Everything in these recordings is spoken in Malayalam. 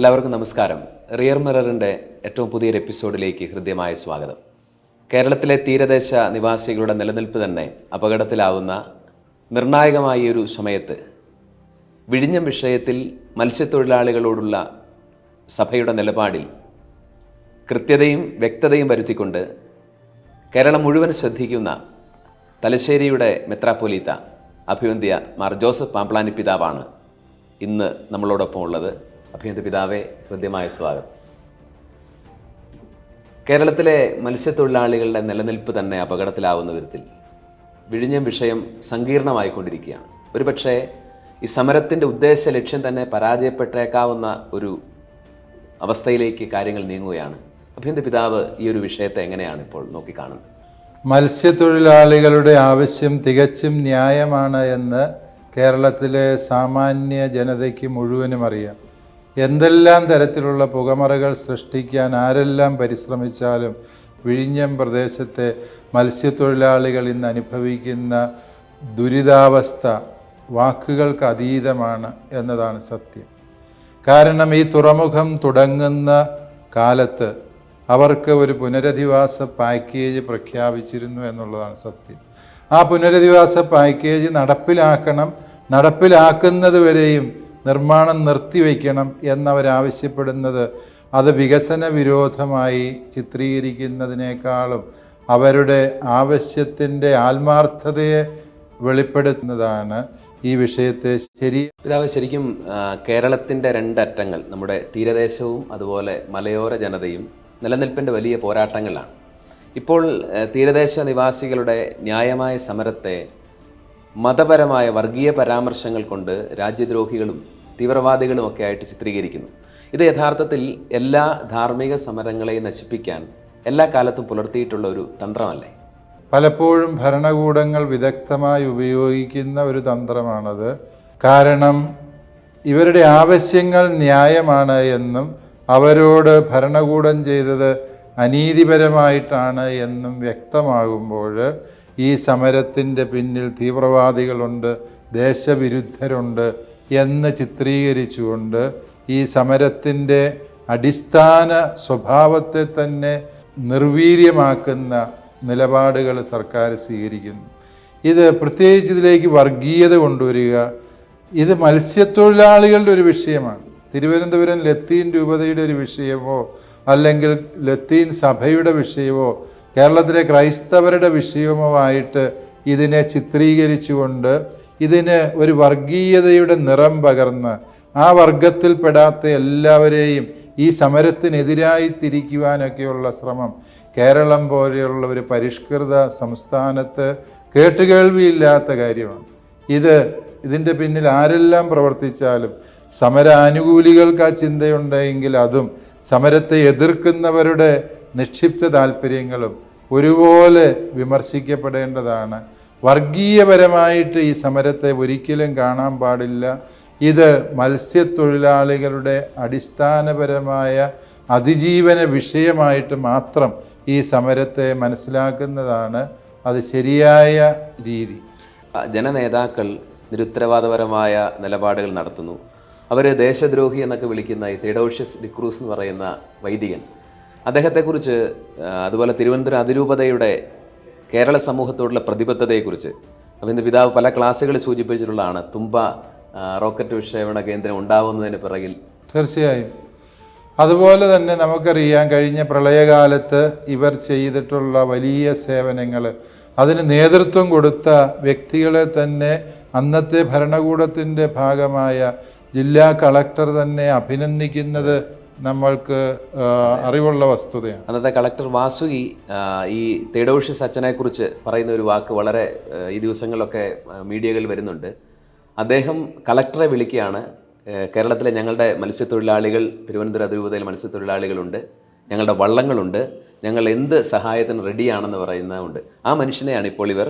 എല്ലാവർക്കും നമസ്കാരം. റിയർ മിററിന്റെ ഏറ്റവും പുതിയൊരു എപ്പിസോഡിലേക്ക് ഹൃദ്യമായ സ്വാഗതം. കേരളത്തിലെ തീരദേശ നിവാസികളുടെ നിലനിൽപ്പ് തന്നെ അപകടത്തിലാവുന്ന നിർണായകമായ ഒരു സമയത്ത് വിഴിഞ്ഞം വിഷയത്തിൽ മത്സ്യത്തൊഴിലാളികളോടുള്ള സഭയുടെ നിലപാടിൽ കൃത്യതയും വ്യക്തതയും വരുത്തിക്കൊണ്ട് കേരളം മുഴുവൻ ശ്രദ്ധിക്കുന്ന തലശ്ശേരിയുടെ മെത്രാപ്പൊലീത്ത അഭിവന്ധ്യ മാർ ജോസഫ് പാമ്പ്ലാനി പിതാവാണ് ഇന്ന് നമ്മളോടൊപ്പം ഉള്ളത്. അഭിവന്ധ്യ പിതാവെ ഹൃദ്യമായ സ്വാഗതം. കേരളത്തിലെ മത്സ്യത്തൊഴിലാളികളുടെ നിലനിൽപ്പ് തന്നെ അപകടത്തിലാവുന്ന വിധത്തിൽ വിഴിഞ്ഞം വിഷയം സങ്കീർണമായിക്കൊണ്ടിരിക്കുകയാണ്. ഒരുപക്ഷേ ഈ സമരത്തിന്റെ ഉദ്ദേശ ലക്ഷ്യം തന്നെ പരാജയപ്പെട്ടേക്കാവുന്ന ഒരു അവസ്ഥയിലേക്ക് കാര്യങ്ങൾ നീങ്ങുകയാണ്. അഭിനന്ദ പിതാവ് ഈ ഒരു വിഷയത്തെ എങ്ങനെയാണ് ഇപ്പോൾ നോക്കിക്കാണുന്നത്? മത്സ്യത്തൊഴിലാളികളുടെ ആവശ്യം തികച്ചും ന്യായമാണ് എന്ന് കേരളത്തിലെ സാമാന്യ ജനതയ്ക്ക് മുഴുവനും അറിയാം. എന്തെല്ലാം തരത്തിലുള്ള പുകമറകൾ സൃഷ്ടിക്കാൻ ആരെല്ലാം പരിശ്രമിച്ചാലും വിഴിഞ്ഞം പ്രദേശത്തെ മത്സ്യത്തൊഴിലാളികൾ ഇന്ന് അനുഭവിക്കുന്ന ദുരിതാവസ്ഥ വാക്കുകൾക്ക് അതീതമാണ് എന്നതാണ് സത്യം. കാരണം ഈ തുറമുഖം തുടങ്ങുന്ന കാലത്ത് അവർക്ക് ഒരു പുനരധിവാസ പാക്കേജ് പ്രഖ്യാപിച്ചിരുന്നു എന്നുള്ളതാണ് സത്യം. ആ പുനരധിവാസ പാക്കേജ് നടപ്പിലാക്കണം. നടപ്പിലാക്കുന്നത് വരെയും നിർമ്മാണം നിർത്തിവെക്കണം എന്നവരാവശ്യപ്പെടുന്നത് അത് വികസന വിരോധമായി ചിത്രീകരിക്കുന്നതിനേക്കാളും അവരുടെ ആവശ്യത്തിന്റെ ആത്മാർത്ഥതയെ വെളിപ്പെടുത്തുന്നതാണ് ഈ വിഷയത്തെ ശരി പിതാവ് ശരിക്കും കേരളത്തിന്റെ രണ്ടറ്റങ്ങൾ നമ്മുടെ തീരദേശവും അതുപോലെ മലയോര ജനതയും നിലനിൽപ്പിന്റെ വലിയ പോരാട്ടങ്ങളാണ്. ഇപ്പോൾ തീരദേശ നിവാസികളുടെ ന്യായമായ സമരത്തെ മതപരമായ വർഗീയ പരാമർശങ്ങൾ കൊണ്ട് രാജ്യദ്രോഹികളും തീവ്രവാദികളും ഒക്കെ ആയിട്ട് ചിത്രീകരിക്കുന്നു. ഇത് യഥാർത്ഥത്തിൽ എല്ലാ ധാർമ്മിക സമരങ്ങളെയും നശിപ്പിക്കാൻ എല്ലാ കാലത്തും പുലർത്തിയിട്ടുള്ള ഒരു തന്ത്രമല്ലേ? പലപ്പോഴും ഭരണകൂടങ്ങൾ വിദഗ്ധമായി ഉപയോഗിക്കുന്ന ഒരു തന്ത്രമാണത്. കാരണം ഇവരുടെ ആവശ്യങ്ങൾ ന്യായമാണ് എന്നും അവരോട് ഭരണകൂടം ചെയ്തത് അനീതിപരമായിട്ടാണ് എന്നും വ്യക്തമാകുമ്പോൾ ഈ സമരത്തിന്റെ പിന്നിൽ തീവ്രവാദികളുണ്ട് ദേശവിരുദ്ധരുണ്ട് എന്ന് ചിത്രീകരിച്ചുകൊണ്ട് ഈ സമരത്തിന്റെ അടിസ്ഥാന സ്വഭാവത്തെ തന്നെ നിർവീര്യമാക്കുന്ന നിലപാടുകൾ സർക്കാർ സ്വീകരിക്കുന്നു. ഇത് പ്രത്യേകിച്ച് ഇതിലേക്ക് വർഗീയത കൊണ്ടുവരിക ഇത് മത്സ്യത്തൊഴിലാളികളുടെ ഒരു വിഷയമാണ്. തിരുവനന്തപുരം ലത്തീൻ രൂപതയുടെ ഒരു വിഷയമോ അല്ലെങ്കിൽ ലത്തീൻ സഭയുടെ വിഷയമോ കേരളത്തിലെ ക്രൈസ്തവരുടെ വിഷയമോ ആയിട്ട് ഇതിനെ ചിത്രീകരിച്ചുകൊണ്ട് ഇതിന് ഒരു വർഗീയതയുടെ നിറം പകർന്ന് ആ വർഗത്തിൽപ്പെടാത്ത എല്ലാവരെയും ഈ സമരത്തിനെതിരായി തിരിക്കുവാനൊക്കെയുള്ള ശ്രമം കേരളം പോലെയുള്ള ഒരു പരിഷ്കൃത സംസ്ഥാനത്ത് കേട്ടുകേൾവിയില്ലാത്ത കാര്യമാണ്. ഇത് ഇതിന്റെ പിന്നിൽ ആരെല്ലാം പ്രവർത്തിച്ചാലും സമരാനുകൂലികൾക്ക് ആ ചിന്തയുണ്ടെങ്കിൽ അതും സമരത്തെ എതിർക്കുന്നവരുടെ നിക്ഷിപ്ത താല്പര്യങ്ങളും ഒരുപോലെ വിമർശിക്കപ്പെടേണ്ടതാണ്. വർഗീയപരമായിട്ട് ഈ സമരത്തെ ഒരിക്കലും കാണാൻ പാടില്ല. ഇത് മത്സ്യത്തൊഴിലാളികളുടെ അടിസ്ഥാനപരമായ അതിജീവന വിഷയമായിട്ട് മാത്രം ഈ സമരത്തെ മനസ്സിലാക്കുന്നതാണ്. അത് ശരിയായ രീതി. ജനനേതാക്കൾ നിരുത്തരവാദപരമായ നിലപാടുകൾ നടത്തുന്നു. അവർ ദേശദ്രോഹി എന്നൊക്കെ വിളിക്കുന്ന ഈ തെഡോഷ്യസ് ഡിക്രൂസ് എന്ന് പറയുന്ന വൈദികൻ അദ്ദേഹത്തെക്കുറിച്ച് അതുപോലെ തിരുവനന്തപുരം അതിരൂപതയുടെ കേരള സമൂഹത്തോടുള്ള പ്രതിബദ്ധതയെക്കുറിച്ച് അഭിന്റെ പിതാവ് പല ക്ലാസ്സുകളിൽ സൂചിപ്പിച്ചിട്ടുള്ളതാണ്. തുമ്പ റോക്കറ്റ് വിക്ഷേപണ കേന്ദ്രം ഉണ്ടാവുന്നതിന് പിറകിൽ. തീർച്ചയായും. അതുപോലെ തന്നെ നമുക്കറിയാം കഴിഞ്ഞ പ്രളയകാലത്ത് ഇവർ ചെയ്തിട്ടുള്ള വലിയ സേവനങ്ങൾ അതിന് നേതൃത്വം കൊടുത്ത വ്യക്തികളെ തന്നെ അന്നത്തെ ഭരണകൂടത്തിന്റെ ഭാഗമായ ജില്ലാ കളക്ടർ തന്നെ അഭിനന്ദിക്കുന്നത് നമ്മൾക്ക് അറിവുള്ള വസ്തുതയാണ്. അന്നത്തെ കളക്ടർ വാസുകി ഈ ഈ തേഡോഷ്യസ് കുറിച്ച് പറയുന്ന ഒരു വാക്ക് വളരെ ഈ ദിവസങ്ങളിലൊക്കെ മീഡിയകളിൽ വരുന്നുണ്ട്. അദ്ദേഹം കളക്ടറെ വിളിക്കുകയാണ്. കേരളത്തിലെ ഞങ്ങളുടെ മത്സ്യത്തൊഴിലാളികൾ തിരുവനന്തപുരം അതിരൂപതയിൽ മത്സ്യത്തൊഴിലാളികളുണ്ട്. ഞങ്ങളുടെ വള്ളങ്ങളുണ്ട്. ഞങ്ങൾ എന്ത് സഹായത്തിന് റെഡിയാണെന്ന് പറയുന്നതുകൊണ്ട് ആ മനുഷ്യനെയാണ് ഇപ്പോൾ ഇവർ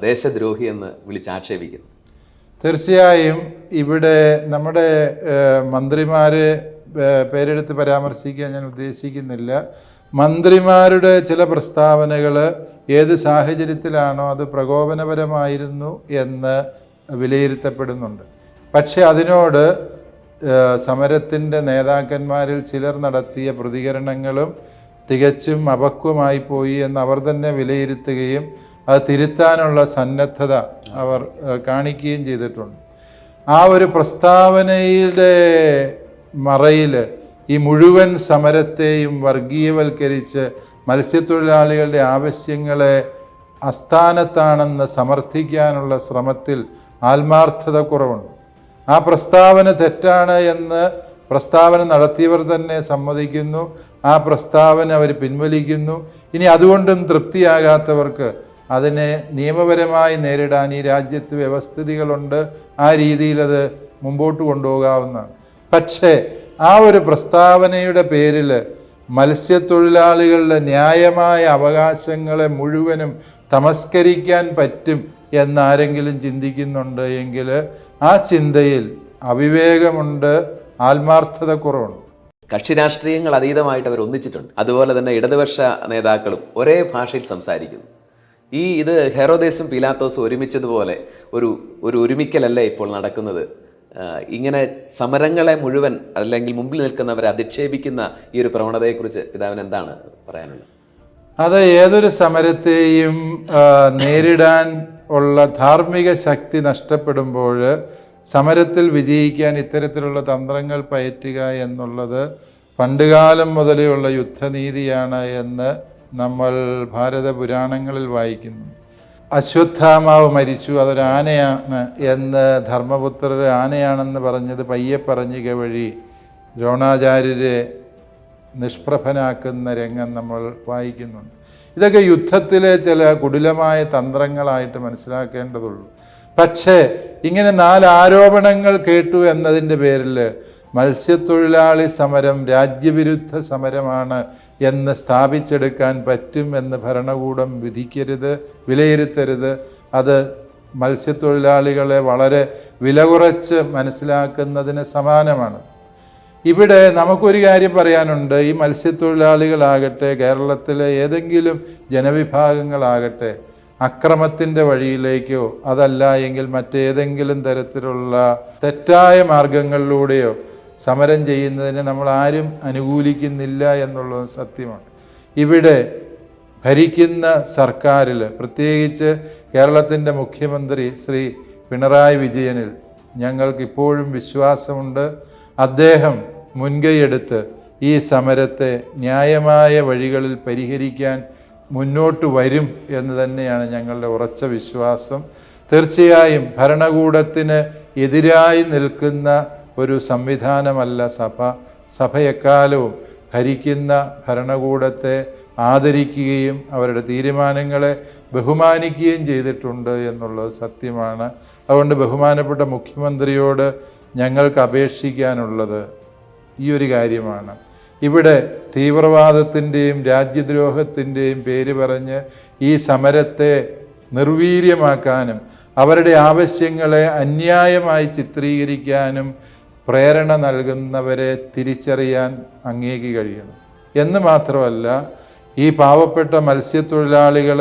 ദേശദ്രോഹി എന്ന് വിളിച്ച് ആക്ഷേപിക്കുന്നത്. തീർച്ചയായും ഇവിടെ നമ്മുടെ മന്ത്രിമാർ പേരെടുത്ത് പരാമർശിക്കാൻ ഞാൻ ഉദ്ദേശിക്കുന്നില്ല. മന്ത്രിമാരുടെ ചില പ്രസ്താവനകൾ ഏത് സാഹചര്യത്തിലാണോ അത് പ്രകോപനപരമായിരുന്നു എന്ന് വിലയിരുത്തപ്പെടുന്നുണ്ട്. പക്ഷേ അതിനോട് സമരത്തിന്റെ നേതാക്കന്മാരിൽ ചിലർ നടത്തിയ പ്രതികരണങ്ങളും തികച്ചും അപക്വമായി പോയി എന്ന് അവർ തന്നെ വിലയിരുത്തുകയും അത് തിരുത്താനുള്ള സന്നദ്ധത അവർ കാണിക്കുകയും ചെയ്തിട്ടുണ്ട്. ആ ഒരു പ്രസ്താവനയുടെ മറയിൽ ഈ മുഴുവൻ സമരത്തെയും വർഗീയവൽക്കരിച്ച് മത്സ്യത്തൊഴിലാളികളുടെ ആവശ്യങ്ങളെ അസ്ഥാനത്താണെന്ന് സമർത്ഥിക്കാനുള്ള ശ്രമത്തിൽ ആത്മാർത്ഥത കുറവുണ്ട്. ആ പ്രസ്താവന തെറ്റാണ് എന്ന് പ്രസ്താവന നടത്തിയവർ തന്നെ സമ്മതിക്കുന്നു. ആ പ്രസ്താവന അവർ പിൻവലിക്കുന്നു. ഇനി അതുകൊണ്ടും തൃപ്തിയാകാത്തവർക്ക് അതിനെ നിയമപരമായി നേരിടാൻ ഈ രാജ്യത്ത് വ്യവസ്ഥിതികളുണ്ട്. ആ രീതിയിൽ അത് മുമ്പോട്ട് കൊണ്ടുപോകാവുന്നതാണ്. പക്ഷേ ആ ഒരു പ്രസ്താവനയുടെ പേരിൽ മത്സ്യത്തൊഴിലാളികളുടെ ന്യായമായ അവകാശങ്ങളെ മുഴുവനും തമസ്കരിക്കാൻ പറ്റും എന്നാരെങ്കിലും ചിന്തിക്കുന്നുണ്ട് എങ്കിൽ ആ ചിന്തയിൽ അവിവേകമുണ്ട് ആത്മാർത്ഥത കുറവുണ്ട്. കക്ഷി രാഷ്ട്രീയങ്ങൾ അതീതമായിട്ട് അവർ ഒന്നിച്ചിട്ടുണ്ട്. അതുപോലെ തന്നെ ഇടതുപക്ഷ നേതാക്കളും ഒരേ ഭാഷയിൽ സംസാരിക്കുന്നു. ഈ ഇത് ഹെറോദേസും പീലാത്തോസും ഒരുമിച്ചതുപോലെ ഒരു ഒരു ഒരുമിക്കലല്ലേ ഇപ്പോൾ നടക്കുന്നത്? ഇങ്ങനെ സമരങ്ങളെ മുഴുവൻ അല്ലെങ്കിൽ മുമ്പിൽ നിൽക്കുന്നവരെ അധിക്ഷേപിക്കുന്ന ഈ ഒരു പ്രവണതയെക്കുറിച്ച് പിതാവിന് എന്താണ് പറയാനുള്ളത്? അത് ഏതൊരു സമരത്തെയും നേരിടാൻ ഉള്ള ധാർമ്മിക ശക്തി നഷ്ടപ്പെടുമ്പോൾ സമരത്തിൽ വിജയിക്കാൻ ഇത്തരത്തിലുള്ള തന്ത്രങ്ങൾ പയറ്റുക എന്നുള്ളത് പണ്ടുകാലം മുതലേ ഉള്ള യുദ്ധനീതിയാണ് എന്ന് നമ്മൾ ഭാരത പുരാണങ്ങളിൽ വായിക്കുന്നു. അശ്വത്ഥാമാവ് മരിച്ചു. അതൊരു ആനയാണ് എന്ന് ധർമ്മപുത്രർ ആനയാണെന്ന് പറഞ്ഞത് പയ്യെ പറഞ്ഞുക വഴി ദ്രോണാചാര്യരെ നിഷ്പ്രഭനാക്കുന്ന രംഗം നമ്മൾ വായിക്കുന്നുണ്ട്. ഇതൊക്കെ യുദ്ധത്തിലെ ചില കുടിലമായ തന്ത്രങ്ങളായിട്ട് മനസ്സിലാക്കേണ്ടതുള്ളൂ. പക്ഷേ ഇങ്ങനെ നാല് ആരോപണങ്ങൾ കേട്ടു എന്നതിന്റെ പേരിൽ മത്സ്യത്തൊഴിലാളി സമരം രാജ്യവിരുദ്ധ സമരമാണ് എന്ന് സ്ഥാപിച്ചെടുക്കാൻ പറ്റും എന്ന് ഭരണകൂടം വിധിക്കരുത് വിലയിരുത്തരുത്. അത് മത്സ്യത്തൊഴിലാളികളെ വളരെ വില കുറച്ച് മനസ്സിലാക്കുന്നതിന് സമാനമാണ്. ഇവിടെ നമുക്കൊരു കാര്യം പറയാനുണ്ട്. ഈ മത്സ്യത്തൊഴിലാളികളാകട്ടെ കേരളത്തിലെ ഏതെങ്കിലും ജനവിഭാഗങ്ങളാകട്ടെ അക്രമത്തിന്റെ വഴിയിലേക്കോ അതല്ല എങ്കിൽ മറ്റേതെങ്കിലും തരത്തിലുള്ള തെറ്റായ മാർഗങ്ങളിലൂടെയോ സമരം ചെയ്യുന്നതിന് നമ്മൾ ആരും അനുകൂലിക്കുന്നില്ല എന്നുള്ളത് സത്യമാണ്. ഇവിടെ ഭരിക്കുന്ന സർക്കാരിൽ പ്രത്യേകിച്ച് കേരളത്തിന്റെ മുഖ്യമന്ത്രി ശ്രീ പിണറായി വിജയനിൽ ഞങ്ങൾക്ക് ഇപ്പോഴും വിശ്വാസമുണ്ട്. അദ്ദേഹം മുൻകൈയെടുത്ത് ഈ സമരത്തെ ന്യായമായ വഴികളിൽ പരിഹരിക്കാൻ മുന്നോട്ട് വരും എന്ന് തന്നെയാണ് ഞങ്ങളുടെ ഉറച്ച വിശ്വാസം. തീർച്ചയായും ഭരണകൂടത്തിന് എതിരായി നിൽക്കുന്ന ഒരു സംവിധാനമല്ല സഭ. സഭയെക്കാലവും ഭരിക്കുന്ന ഭരണകൂടത്തെ ആദരിക്കുകയും അവരുടെ തീരുമാനങ്ങളെ ബഹുമാനിക്കുകയും ചെയ്തിട്ടുണ്ട് എന്നുള്ളത് സത്യമാണ്. അതുകൊണ്ട് ബഹുമാനപ്പെട്ട മുഖ്യമന്ത്രിയോട് ഞങ്ങൾക്ക് അപേക്ഷിക്കാനുള്ളത് ഈ ഒരു കാര്യമാണ്. ഇവിടെ തീവ്രവാദത്തിന്റെയും രാജ്യദ്രോഹത്തിന്റെയും പേര് പറഞ്ഞ് ഈ സമരത്തെ നിർവീര്യമാക്കാനും അവരുടെ ആവശ്യങ്ങളെ അന്യായമായി ചിത്രീകരിക്കാനും പ്രേരണ നൽകുന്നവരെ തിരിച്ചറിയാൻ അങ്ങേക്ക് കഴിയണം. എന്ന് മാത്രമല്ല ഈ പാവപ്പെട്ട മത്സ്യത്തൊഴിലാളികൾ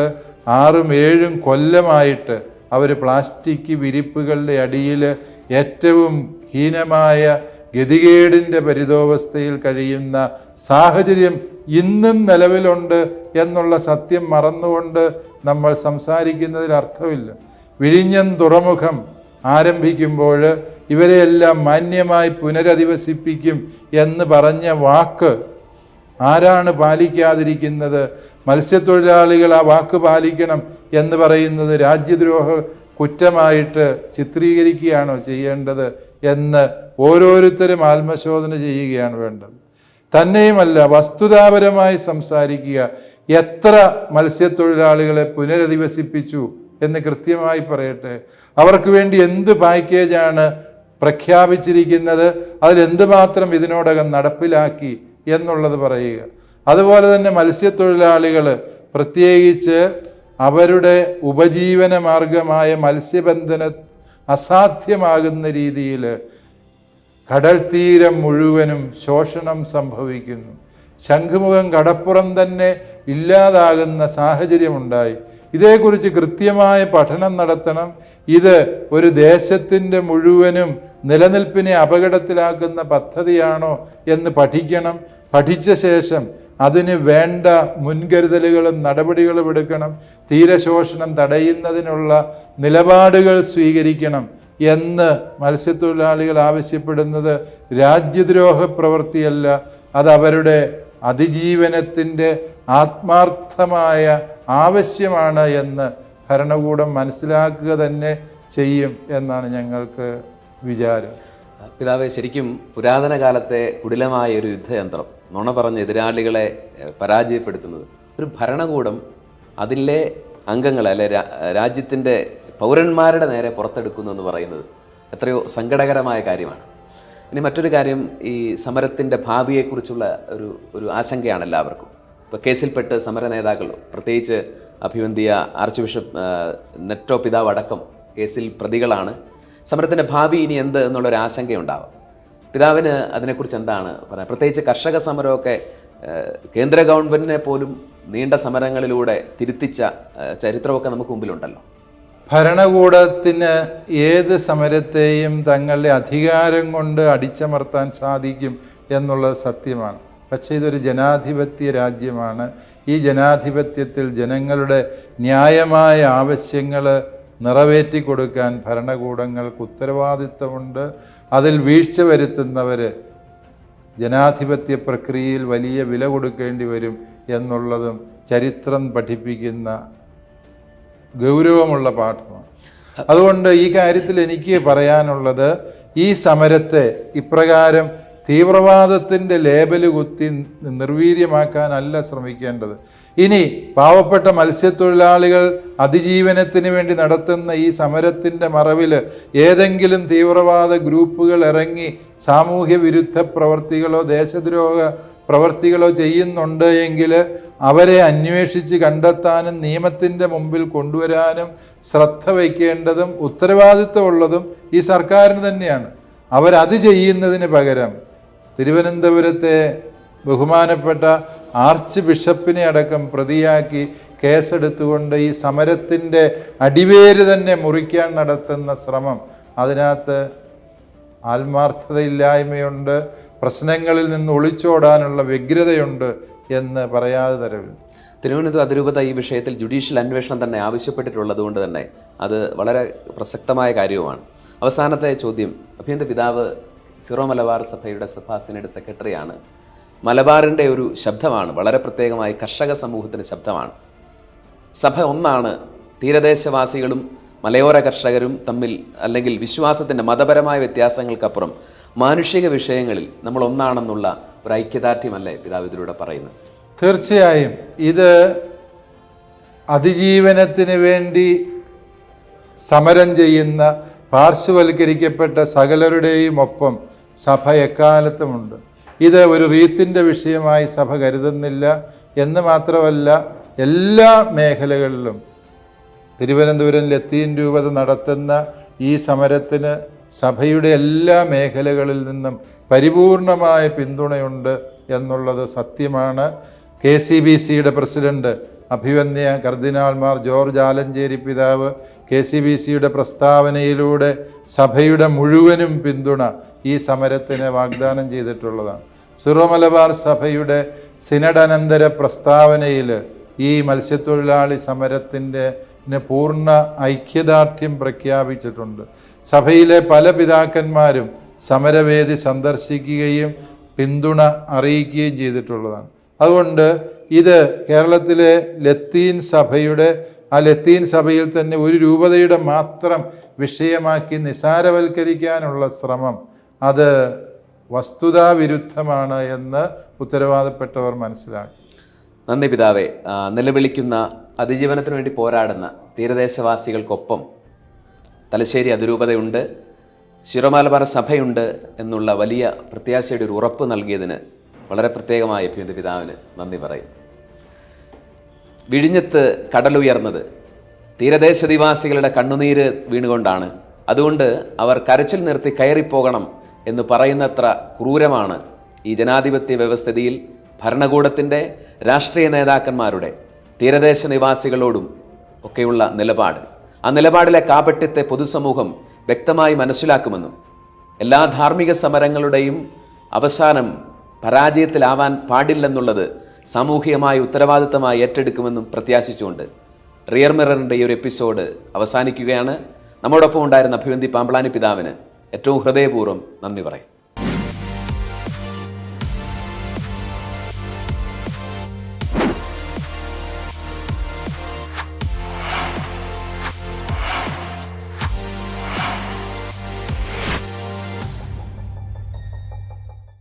ആറും ഏഴും കൊല്ലമായിട്ട് അവർ പ്ലാസ്റ്റിക് വിരിപ്പുകളുടെ അടിയിൽ ഏറ്റവും ഹീനമായ ഗതികേടിന്റെ പരിതോവസ്ഥയിൽ കഴിയുന്ന സാഹചര്യം ഇന്നും നിലവിലുണ്ട് എന്നുള്ള സത്യം മറന്നുകൊണ്ട് നമ്മൾ സംസാരിക്കുന്നതിൽ അർത്ഥമില്ല. വിഴിഞ്ഞൻ തുറമുഖം ആരംഭിക്കുമ്പോൾ ഇവരെയെല്ലാം മാന്യമായി പുനരധിവസിപ്പിക്കും എന്ന് പറഞ്ഞ വാക്ക് ആരാണ് പാലിക്കാതിരിക്കുന്നത്? മത്സ്യത്തൊഴിലാളികൾ ആ വാക്ക് പാലിക്കണം എന്ന് പറയുന്നത് രാജ്യദ്രോഹ കുറ്റമായിട്ട് ചിത്രീകരിക്കുകയാണോ ചെയ്യേണ്ടത് എന്ന് ഓരോരുത്തരും ആത്മശോധന ചെയ്യുകയാണ് വേണ്ടത്. തന്നെയുമല്ല വസ്തുതാപരമായി സംസാരിക്കുക. എത്ര മത്സ്യത്തൊഴിലാളികളെ പുനരധിവസിപ്പിച്ചു? എന്ന് കൃത്യമായി പറയട്ടെ. അവർക്ക് വേണ്ടി എന്ത് പാക്കേജാണ് പ്രഖ്യാപിച്ചിരിക്കുന്നത് അതിലെന്തുമാത്രം ഇതിനോടകം നടപ്പിലാക്കി എന്നുള്ളത് പറയുക. അതുപോലെ തന്നെ മത്സ്യത്തൊഴിലാളികൾ പ്രത്യേകിച്ച് അവരുടെ ഉപജീവന മാർഗമായ മത്സ്യബന്ധന അസാധ്യമാകുന്ന രീതിയിൽ കടൽ തീരം മുഴുവനും ശോഷണം സംഭവിക്കുന്നു. ശംഖുമുഖം കടപ്പുറം തന്നെ ഇല്ലാതാകുന്ന സാഹചര്യമുണ്ടായി. ഇതേക്കുറിച്ച് കൃത്യമായ പഠനം നടത്തണം. ഇത് ഒരു ദേശത്തിന്റെ മുഴുവനും നിലനിൽപ്പിനെ അപകടത്തിലാക്കുന്ന പദ്ധതിയാണോ എന്ന് പഠിക്കണം. പഠിച്ച ശേഷം അതിന് വേണ്ട മുൻകരുതലുകളും നടപടികളും എടുക്കണം. തീരശോഷണം തടയുന്നതിനുള്ള നിലപാടുകൾ സ്വീകരിക്കണം എന്ന് മത്സ്യത്തൊഴിലാളികൾ ആവശ്യപ്പെടുന്നത് രാജ്യദ്രോഹ പ്രവൃത്തിയല്ല. അത് അവരുടെ അതിജീവനത്തിന്റെ ആത്മാർത്ഥമായ ആവശ്യമാണ് എന്ന് ഭരണകൂടം മനസ്സിലാക്കുക തന്നെ ചെയ്യും എന്നാണ് ഞങ്ങൾക്ക് വിചാരം. പിതാവ് ശരിക്കും പുരാതന കാലത്തെ കുടിലമായ ഒരു യുദ്ധയന്ത്രം നുണ പറഞ്ഞ് എതിരാളികളെ പരാജയപ്പെടുത്തുന്നത്. ഒരു ഭരണകൂടം അതിലെ അംഗങ്ങളെ അല്ലെ രാജ്യത്തിന്റെ പൗരന്മാരുടെ നേരെ പുറത്തെടുക്കുന്നു എന്ന് പറയുന്നത് എത്രയോ സങ്കടകരമായ കാര്യമാണ്. ഇനി മറ്റൊരു കാര്യം ഈ സമരത്തിന്റെ ഭാവിയെക്കുറിച്ചുള്ള ഒരു ഒരു ആശങ്കയാണ് എല്ലാവർക്കും. കേസിൽപ്പെട്ട് സമര നേതാക്കൾ പ്രത്യേകിച്ച് അഭിവന്തിയ ആർച്ച് ബിഷപ്പ് നെറ്റോ പിതാവ് അടക്കം കേസിൽ പ്രതികളാണ്. സമരത്തിന്റെ ഭാവി ഇനി എന്ത് എന്നുള്ളൊരു ആശങ്കയുണ്ടാവും. പിതാവിന് അതിനെക്കുറിച്ച് എന്താണ് പറയാൻ പ്രത്യേകിച്ച് കർഷക സമരമൊക്കെ കേന്ദ്ര ഗവൺമെന്റിനെ പോലും നീണ്ട സമരങ്ങളിലൂടെ തിരുത്തിച്ച ചരിത്രമൊക്കെ നമുക്ക് മുമ്പിലുണ്ടല്ലോ. ഭരണകൂടത്തിന് ഏത് സമരത്തെയും തങ്ങളുടെ അധികാരം കൊണ്ട് അടിച്ചമർത്താൻ സാധിക്കും എന്നുള്ളത് സത്യമാണ്. പക്ഷേ ഇതൊരു ജനാധിപത്യ രാജ്യമാണ്. ഈ ജനാധിപത്യത്തിൽ ജനങ്ങളുടെ ന്യായമായ ആവശ്യങ്ങൾ നിറവേറ്റി കൊടുക്കാൻ ഭരണകൂടങ്ങൾക്ക് ഉത്തരവാദിത്തമുണ്ട്. അതിൽ വീഴ്ച വരുത്തുന്നവർ ജനാധിപത്യ പ്രക്രിയയിൽ വലിയ വില കൊടുക്കേണ്ടി വരും എന്നുള്ളതും ചരിത്രം പഠിപ്പിക്കുന്ന ഗൗരവമുള്ള പാഠമാണ്. അതുകൊണ്ട് ഈ കാര്യത്തിൽ എനിക്ക് പറയാനുള്ളത് ഈ സമരത്തെ ഇപ്രകാരം തീവ്രവാദത്തിന്റെ ലേബൽ കുത്തി നിർവീര്യമാക്കാനല്ല ശ്രമിക്കേണ്ടത്. ഇനി പാവപ്പെട്ട മത്സ്യത്തൊഴിലാളികൾ അതിജീവനത്തിന് വേണ്ടി നടത്തുന്ന ഈ സമരത്തിന്റെ മറവിൽ ഏതെങ്കിലും തീവ്രവാദ ഗ്രൂപ്പുകൾ ഇറങ്ങി സാമൂഹ്യ വിരുദ്ധ പ്രവർത്തികളോ ദേശദ്രോഹ പ്രവർത്തികളോ ചെയ്യുന്നുണ്ട് എങ്കിൽ അവരെ അന്വേഷിച്ച് കണ്ടെത്താനും നിയമത്തിന്റെ മുമ്പിൽ കൊണ്ടുവരാനും ശ്രദ്ധ വയ്ക്കേണ്ടതും ഉത്തരവാദിത്വമുള്ളതും ഈ സർക്കാരിന് തന്നെയാണ്. അവരത് ചെയ്യുന്നതിന് പകരം തിരുവനന്തപുരത്തെ ബഹുമാനപ്പെട്ട ആർച്ച് ബിഷപ്പിനെ അടക്കം പ്രതിയാക്കി കേസെടുത്തുകൊണ്ട് ഈ സമരത്തിന്റെ അടിവേര് തന്നെ മുറിക്കാൻ നടത്തുന്ന ശ്രമം. അതിനകത്ത് ആത്മാർത്ഥതയില്ലായ്മയുണ്ട് പ്രശ്നങ്ങളിൽ നിന്ന് ഒളിച്ചോടാനുള്ള വ്യഗ്രതയുണ്ട് എന്ന് പറയാതെ തരവില്ല. തിരുവനന്തപുരം അതിരൂപത ഈ വിഷയത്തിൽ ജുഡീഷ്യൽ അന്വേഷണം തന്നെ ആവശ്യപ്പെട്ടിട്ടുള്ളത് കൊണ്ട് തന്നെ അത് വളരെ പ്രസക്തമായ കാര്യവുമാണ്. അവസാനത്തെ ചോദ്യം അഭിനന്ദ പിതാവ് സിറോ മലബാർ സഭയുടെ സഭാ സെനറ്റ് സെക്രട്ടറിയാണ്. മലബാറിന്റെ ഒരു ശബ്ദമാണ് വളരെ പ്രത്യേകമായി കർഷക സമൂഹത്തിന്റെ ശബ്ദമാണ്. സഭ ഒന്നാണ് തീരദേശവാസികളും മലയോര കർഷകരും തമ്മിൽ അല്ലെങ്കിൽ വിശ്വാസത്തിന്റെ മതപരമായ വ്യത്യാസങ്ങൾക്കപ്പുറം മാനുഷിക വിഷയങ്ങളിൽ നമ്മൾ ഒന്നാണെന്നുള്ള ഒരു ഐക്യദാർഢ്യമല്ലേ പിതാവ് ഇതിലൂടെ പറയുന്നത്? തീർച്ചയായും ഇത് അതിജീവനത്തിന് വേണ്ടി സമരം ചെയ്യുന്ന പാർശ്വവൽക്കരിക്കപ്പെട്ട സകലരുടെയും ഒപ്പം സഭ എക്കാലത്തുമുണ്ട്. ഇത് ഒരു റീത്തിന്റെ വിഷയമായി സഭ കരുതുന്നില്ല എന്ന് മാത്രമല്ല എല്ലാ മേഖലകളിലും തിരുവനന്തപുരം ലത്തീൻ രൂപത നടത്തുന്ന ഈ സമരത്തിന് സഭയുടെ എല്ലാ മേഖലകളിൽ നിന്നും പരിപൂർണമായ പിന്തുണയുണ്ട് എന്നുള്ളത് സത്യമാണ്. കെ സി ബി സിയുടെ പ്രസിഡന്റ് അഭിവന്യ കർദിനാൾമാർ ജോർജ് ആലഞ്ചേരി പിതാവ് കെ സി ബി സിയുടെ പ്രസ്താവനയിലൂടെ സഭയുടെ മുഴുവനും പിന്തുണ ഈ സമരത്തിന് വാഗ്ദാനം ചെയ്തിട്ടുള്ളതാണ്. സിറോ മലബാർ സഭയുടെ സിനഡനന്തര പ്രസ്താവനയിൽ ഈ മത്സ്യത്തൊഴിലാളി സമരത്തിന്റെ പൂർണ ഐക്യദാർഢ്യം പ്രഖ്യാപിച്ചിട്ടുണ്ട്. സഭയിലെ പല പിതാക്കന്മാരും സമരവേദി സന്ദർശിക്കുകയും പിന്തുണ അറിയിക്കുകയും ചെയ്തിട്ടുള്ളതാണ്. അതുകൊണ്ട് ഇത് കേരളത്തിലെ ലത്തീൻ സഭയുടെ ആ ലത്തീൻ സഭയിൽ തന്നെ ഒരു രൂപതയുടെ മാത്രം വിഷയമാക്കി നിസാരവൽക്കരിക്കാനുള്ള ശ്രമം അത് വസ്തുതാവിരുദ്ധമാണ് എന്ന് ഉത്തരവാദപ്പെട്ടവർ മനസ്സിലാക്കി. നന്ദി പിതാവേ. നിലവിളിക്കുന്ന അതിജീവനത്തിന് വേണ്ടി പോരാടുന്ന തീരദേശവാസികൾക്കൊപ്പം തലശ്ശേരി അതിരൂപതയുണ്ട് ശിരോമലബാർ സഭയുണ്ട് എന്നുള്ള വലിയ പ്രത്യാശയുടെ ഒരു ഉറപ്പ് നൽകിയതിന് വളരെ പ്രത്യേകമായി അഭ്യന്ത പിതാവിന് നന്ദി പറയും വിഴിഞ്ഞത്ത് കടലുയർന്നത്. തീരദേശ നിവാസികളുടെ കണ്ണുനീര് വീണുകൊണ്ടാണ്. അതുകൊണ്ട് അവർ കരച്ചിൽ നിർത്തി കയറിപ്പോകണം എന്ന് പറയുന്നത്ര ക്രൂരമാണ് ഈ ജനാധിപത്യ വ്യവസ്ഥിതിയിൽ ഭരണകൂടത്തിന്റെ രാഷ്ട്രീയ നേതാക്കന്മാരുടെ തീരദേശ നിവാസികളോടും ഒക്കെയുള്ള നിലപാട്. ആ നിലപാടിലെ കാപട്യത്തെ പൊതുസമൂഹം വ്യക്തമായി മനസ്സിലാക്കുമെന്നും എല്ലാ ധാർമ്മിക സമരങ്ങളുടെയും അവസാനം പരാജയത്തിലാവാൻ പാടില്ലെന്നുള്ളത് സാമൂഹികമായ ഉത്തരവാദിത്തമായി ഏറ്റെടുക്കുമെന്നും പ്രത്യാശിച്ചുകൊണ്ട് റിയർ മിററിന്റെ ഈ ഒരു എപ്പിസോഡ് അവസാനിക്കുകയാണ്. നമ്മോടൊപ്പം ഉണ്ടായിരുന്ന അഭിവന്തി പാമ്പളാനി പിതാവിന് ഏറ്റവും ഹൃദയപൂർവം നന്ദി പറയും.